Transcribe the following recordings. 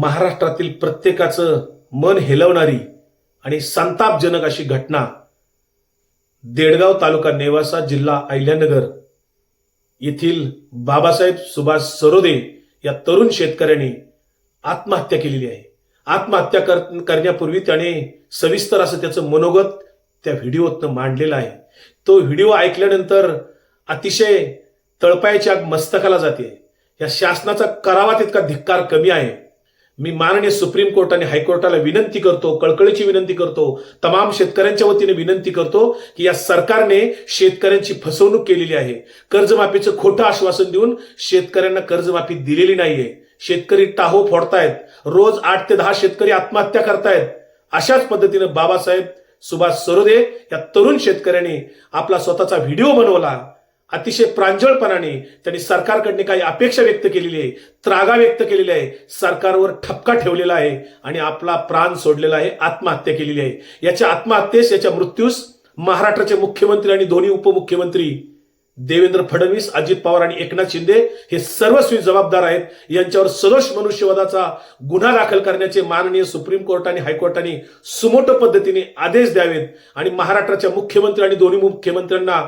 महाराष्ट्रातील प्रत्येकाचं मन हेलवणारी आणि संतापजनक अशी घटना देडगाव तालुका नेवासा जिल्हा अहिल्यानगर येथील बाबासाहेब सुभाष सरोदे या तरुण शेतकऱ्याने आत्महत्या केलेली आहे. आत्महत्या कर करण्यापूर्वी त्याने सविस्तर असं त्याचं मनोगत त्या व्हिडिओतनं मांडलेलं आहे. तो व्हिडिओ ऐकल्यानंतर अतिशय तळपायच्या मस्तकाला जाते. या शासनाचा करावा तितका धिक्कार कमी आहे. मी माननीय सुप्रीम कोर्ट आणि हायकोर्टाला विनंती करतो कळकळीची विनंती करतो तमाम शेतकऱ्यांच्या वतीने विनंती करतो की या सरकारने शेतकऱ्यांची फसवणूक केलेली आहे. कर्जमाफीचं खोटं आश्वासन देऊन शेतकऱ्यांना कर्जमाफी दिलेली नाहीये. शेतकरी टाहो फोडतायत. रोज आठ ते दहा शेतकरी आत्महत्या करतायत. अशाच पद्धतीनं बाबासाहेब सुभाष सरोदे या तरुण शेतकऱ्यांनी आपला स्वतःचा व्हिडिओ बनवला. अतिशय प्रांजळपणाने त्यांनी सरकारकडने काही अपेक्षा व्यक्त केलेली आहे त्रागा व्यक्त केलेली आहे सरकारवर ठपका ठेवलेला आहे आणि आपला प्राण सोडलेला आहे आत्महत्या केलेली आहे. याच्या आत्महत्येस याच्या मृत्यूस महाराष्ट्राचे मुख्यमंत्री आणि दोन्ही उपमुख्यमंत्री देवेंद्र फडणवीस अजित पवार आणि एकनाथ शिंदे हे सर्वस्वी जबाबदार आहेत. यांच्यावर सदोष मनुष्यवादाचा गुन्हा दाखल करण्याचे माननीय सुप्रीम कोर्ट आणि हायकोर्टाने सुमोट पद्धतीने आदेश द्यावेत आणि महाराष्ट्राच्या मुख्यमंत्री आणि दोन्ही मुख्यमंत्र्यांना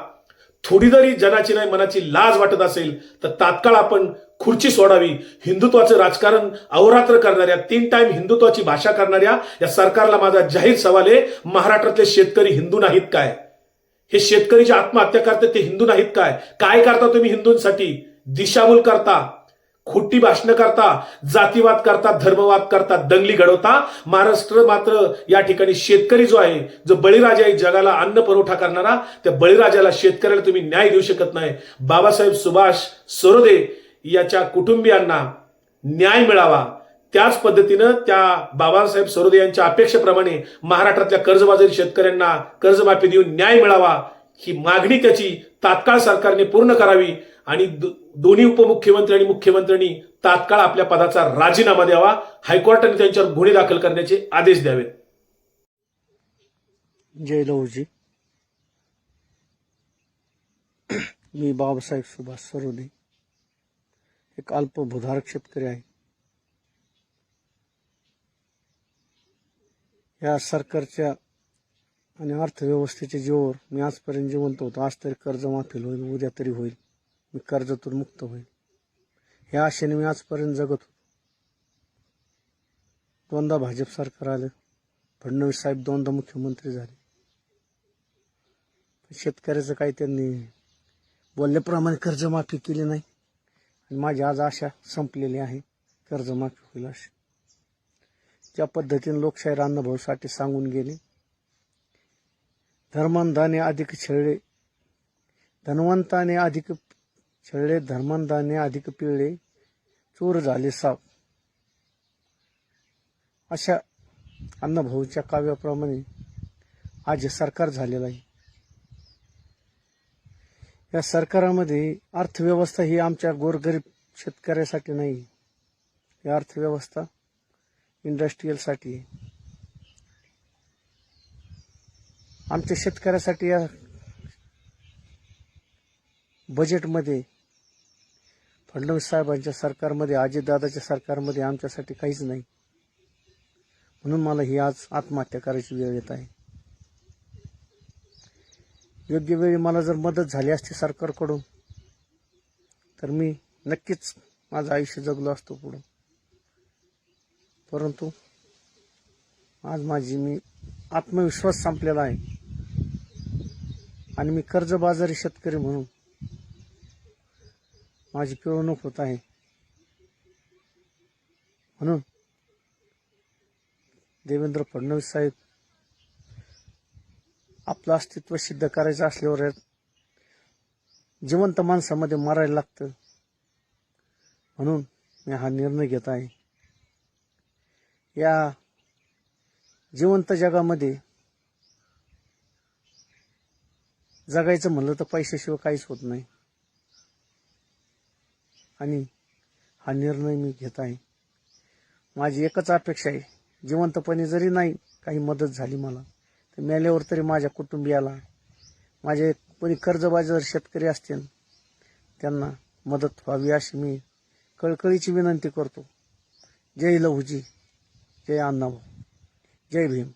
थोडी जरी जनाची नाही मनाची लाज वाटत असेल तर तात्काळ आपण खुर्ची सोडावी. हिंदुत्वाचं राजकारण अवरात्र करणाऱ्या तीन टाइम हिंदुत्वाची भाषा करणाऱ्या या सरकारला माझा जाहीर सवाल आहे महाराष्ट्रातले शेतकरी हिंदू नाहीत काय? हे शेतकरी जे आत्महत्या करतात ते हिंदू नाहीत काय? काय करता तुम्ही हिंदूंसाठी? दिशाभूल करता? खोटी भाषणं करता जातीवाद करता धर्मवाद करता दंगली घडवता. महाराष्ट्र मात्र या ठिकाणी शेतकरी जो आहे जो बळीराजा आहे जगाला अन्न पुरवठा करणारा त्या बळीराजाला शेतकऱ्याला तुम्ही न्याय देऊ शकत नाही. बाबासाहेब सुभाष सरोदे याच्या कुटुंबियांना न्याय मिळावा. त्याच पद्धतीनं त्या बाबासाहेब सरोदे यांच्या अपेक्षेप्रमाणे महाराष्ट्रातल्या कर्जबाजारी शेतकऱ्यांना कर्जमाफी देऊन न्याय मिळावा ही मागणी त्याची तात्काळ सरकारने पूर्ण करावी आणि दोन्ही उपमुख्यमंत्री आणि मुख्यमंत्र्यांनी तात्काळ आपल्या पदाचा राजीनामा द्यावा. हायकोर्टाने त्यांच्यावर गुन्हे दाखल करण्याचे आदेश द्यावेत. जय लहूजी मी बाबासाहेब सुभाष सरोदे. एक अल्पभूधारक शेतकरी आहे. या सरकारच्या आणि अर्थव्यवस्थेच्या जीवावर मी आजपर्यंत जिवंत होतो. आज तरी कर्जमाफी होईल उद्या तरी होईल. मी कर्जातून मुक्त होईल या आशेने मी आजपर्यंत जगत होतो. दोनदा भाजप सरकार आलं. फडणवीस साहेब दोनदा मुख्यमंत्री झाले. शेतकऱ्याचं काही त्यांनी बोलल्याप्रमाणे कर्जमाफी केली नाही. आणि माझी आज आशा संपलेली आहे कर्जमाफी होईल अशी. ज्या पद्धतीने लोकशाही अण्णाभाऊसाठी सांगून गेले धर्मांधाने अधिक छळले धनवंताने अधिक छळले धर्मांधाने अधिक पिळले चोर झाले साप. अशा अण्णाभाऊच्या काव्याप्रमाणे आज सरकार झालेलं आहे. या सरकारामध्ये अर्थव्यवस्था ही आमच्या गोरगरीब शेतकऱ्यासाठी नाही ही अर्थव्यवस्था इंडस्ट्रीयलसाठी आमच्या शेतकऱ्यासाठी या बजेटमध्ये फडणवीस साहेबांच्या सरकारमध्ये अजितदादाच्या सरकारमध्ये आमच्यासाठी काहीच नाही. म्हणून मला ही आज आत्महत्या करायची वेळ येत आहे. योग्य वेळी मला जर मदत झाली असती सरकारकडून तर मी नक्कीच माझं आयुष्य जगलो असतो पुढं. परंतु आज माझी मी आत्मविश्वास संपलेला आहे. आणि मी कर्जबाजारी शेतकरी म्हणून माझी पिळवणूक होत आहे. म्हणून देवेंद्र फडणवीस साहेब आपलं अस्तित्व सिद्ध करायचं असल्यावर जिवंत माणसामध्ये मारायला लागतं. म्हणून मी हा निर्णय घेत आहे. या जिवंत जगामध्ये जगायचं म्हणलं तर पैशाशिवाय काहीच होत नाही. आणि हा निर्णय मी घेत आहे. माझी एकच अपेक्षा आहे. जिवंतपणे जरी नाही काही मदत झाली मला तर मेल्यावर तरी माझ्या कुटुंबियाला माझे कोणी कर्जबाजार शेतकरी असतील त्यांना मदत व्हावी अशी मी कळकळीची विनंती करतो. जय लहुजी जय अण्णाभाऊ जय भीम.